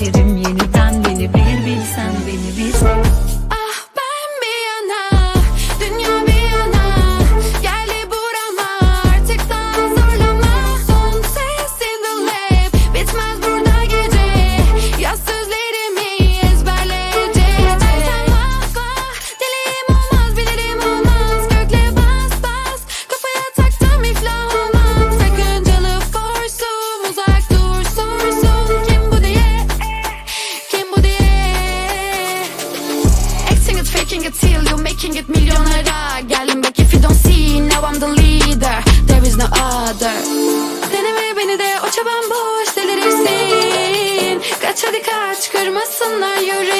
Vazgeçerim yeniden. Beni bir bilsen beni bilsen faking it till you're making it milyonlara Geldim back if you don't see, now I'm the leader. There is no other. Deneme beni de o çaban boş delirirsin Kaç hadi kaç kırmasınlar yüreği